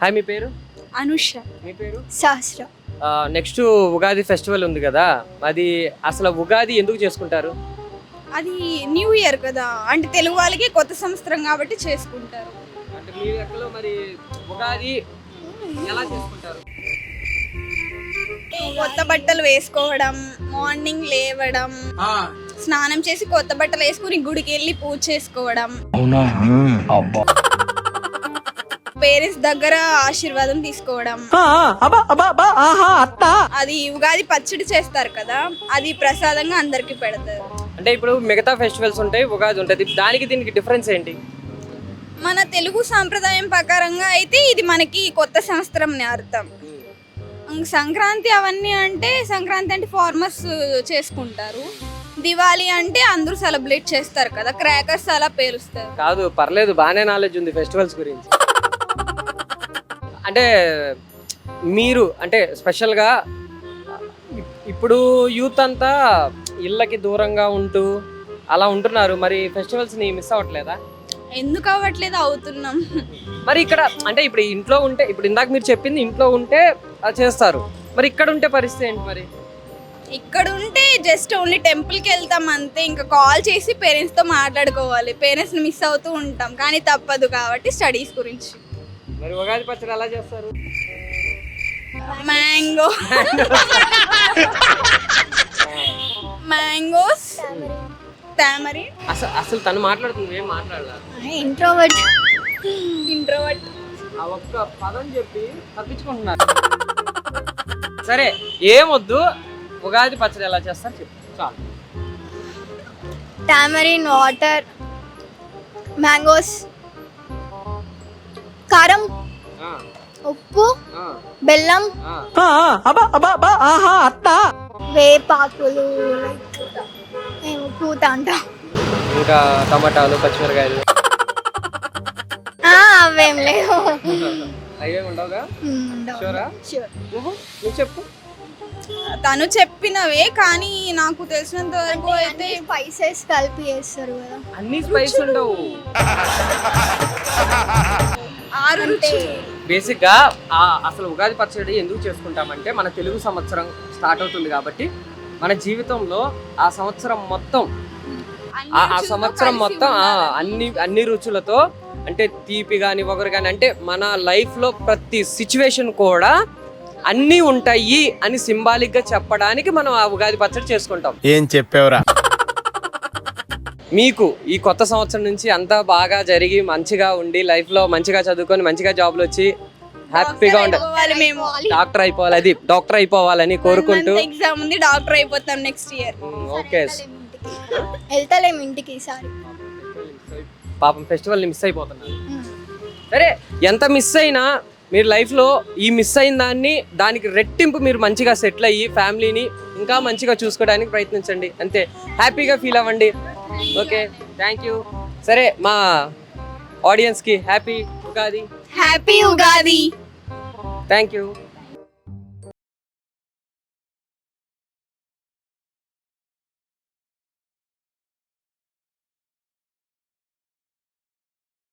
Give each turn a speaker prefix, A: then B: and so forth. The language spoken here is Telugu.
A: హాయ్ మీ పేరు?
B: అనుష.
A: మీ పేరు?
B: సహస్ర.
A: నెక్స్ట్ ఉగాది ఫెస్టివల్ ఉంది కదా అది అసలు ఉగాది ఎందుకు చేసుకుంటారు?
B: అది న్యూ ఇయర్ కదా అంటే తెలుగు వాళ్ళకి కొత్త సంవత్సరం కాబట్టి చేసుకుంటారు.
A: అంటే మీ లెక్కలో మరి ఉగాది ఎలా చేసుకుంటారు?
B: కొత్త బట్టలు వేసుకోవడం మార్నింగ్ లేవడం స్నానం చేసి కొత్త బట్టలు వేసుకుని గుడికి వెళ్ళి పూజ చేసుకోవడం. పేరెంట్స్ దగ్గర ఆశీర్వాదం తీసుకోవడం. అది ఉగాది పచ్చడి చేస్తారు కదా అది ప్రసాదంగా అందరికి పెడతారు.
A: అంటే ఇప్పుడు మిగతా ఫెస్టివల్స్ ఉంటాయి ఉగాది ఉంటుంది. దానికి దీనికి డిఫరెన్స్ ఏంటి?
B: మన తెలుగు సాంప్రదాయం ప్రకారంగా అయితే ఇది మనకి కొత్త సంవత్సరం అర్థం. సంక్రాంతి అవన్నీ అంటే సంక్రాంతి అంటే ఫార్మర్స్ చేసుకుంటారు. దివాళీ అంటే అందరూ సెలబ్రేట్ చేస్తారు కదా క్రాకర్స్ అలా పేలుస్తారు
A: కాదు పర్లేదు బాగానే నాలెడ్జ్ ఉంది ఫెస్టివల్స్ గురించి. అంటే మీరు అంటే స్పెషల్గా ఇప్- ఇప్పుడు యూత్ అంతా ఇళ్ళకి దూరంగా ఉంటూ అలా ఉంటున్నారు. మరి ఫెస్టివల్స్ని మిస్ అవ్వట్లేదా?
B: ఎందుకు అవ్వట్లేదు? అవుతున్నాం.
A: మరి ఇక్కడ అంటే ఇప్పుడు ఇంట్లో ఉంటే ఇప్పుడు ఇందాక మీరు చెప్పింది ఇంట్లో ఉంటే అది చేస్తారు. మరి ఇక్కడ ఉంటే పరిస్థితి ఏంటి మరి?
B: ఇక్కడ ఉంటే జస్ట్ ఓన్లీ టెంపుల్కి వెళ్తాం అంతే. ఇంకా కాల్ చేసి పేరెంట్స్తో మాట్లాడుకోవాలి. పేరెంట్స్ని మిస్ అవుతూ ఉంటాం. కానీ తప్పదు కాబట్టి స్టడీస్ గురించి.
A: మరి ఉగాది పచ్చడి ఎలా చేస్తారు?
B: మ్యాంగో మ్యాంగోస్ తామరి
A: అసలు అసలు తను మాట్లాడుతుంది ఏం మాట్లాడాల?
B: ఇంట్రోవర్ట్ ఇంట్రోవర్ట్
A: ఆ ఒక్క పదం చెప్పి తప్పించుకుంటున్నారు. సరే ఏమొద్దు? ఉగాది పచ్చడి ఎలా చేస్తారు చెప్పు చాలు.
C: టామరిన్ వాటర్ మ్యాంగోస్ బెల్లం. వేపాకులు పూత అంట.
A: ఇంకా టమాటాలు పచ్చిమిరకాయలు.
C: ఆ, అవేం లేవు.
A: ఉండవుగా? చెప్పు.
B: తను చెప్పినవే కానీ నాకు తెలిసినంత వరకు అయితే
C: స్పైసెస్ కలిపి చేస్తారు కదా.
A: అన్ని స్పైస్ ఉండవు.
B: ఆరు
C: అంటే
A: బేసిక్గా ఆ అసలు ఉగాది పచ్చడి ఎందుకు చేసుకుంటామంటే మన తెలుగు సంవత్సరం స్టార్ట్ అవుతుంది కాబట్టి మన జీవితంలో ఆ సంవత్సరం మొత్తం ఆ ఆ సంవత్సరం మొత్తం అన్ని అన్ని రుచులతో అంటే తీపి కానీ ఒకరు కానీ అంటే మన లైఫ్లో ప్రతి సిచ్యువేషన్ కూడా అన్నీ ఉంటాయి అని సింబాలిక్గా చెప్పడానికి మనం ఆ ఉగాది పచ్చడి చేసుకుంటాం.
D: ఏం చెప్పావురా?
A: మీకు ఈ కొత్త సంవత్సరం నుంచి అంతా బాగా జరిగి మంచిగా ఉండి లైఫ్లో మంచిగా చదువుకొని మంచిగా జాబ్లు వచ్చి హ్యాపీగా ఉండ
B: అయిపోవాలి మేము.
A: డాక్టర్ అయిపోవాలి. అది డాక్టర్ అయిపోవాలని కోరుకుంటూ
B: ఎగ్జామ్ ఉంది డాక్టర్ అయిపోతాం నెక్స్ట్ ఇయర్
A: ఓకే
C: వెళ్తలేము ఇంటికి. ఈసారి.
A: పాపం ఫెస్టివల్ని మిస్ అయిపోతున్నారు. సరే ఎంత మిస్ అయినా మీరు లైఫ్లో ఈ మిస్ అయిన దాన్ని దానికి రెట్టింపు మీరు మంచిగా సెటిల్ అయ్యి ఫ్యామిలీని ఇంకా మంచిగా చూసుకోవడానికి ప్రయత్నించండి. అంతే. హ్యాపీగా ఫీల్ అవ్వండి. ఓకే థ్యాంక్ యూ సరే మా ఆడియన్స్కి happy Ugadi.
B: Happy Ugadi.
A: Thank you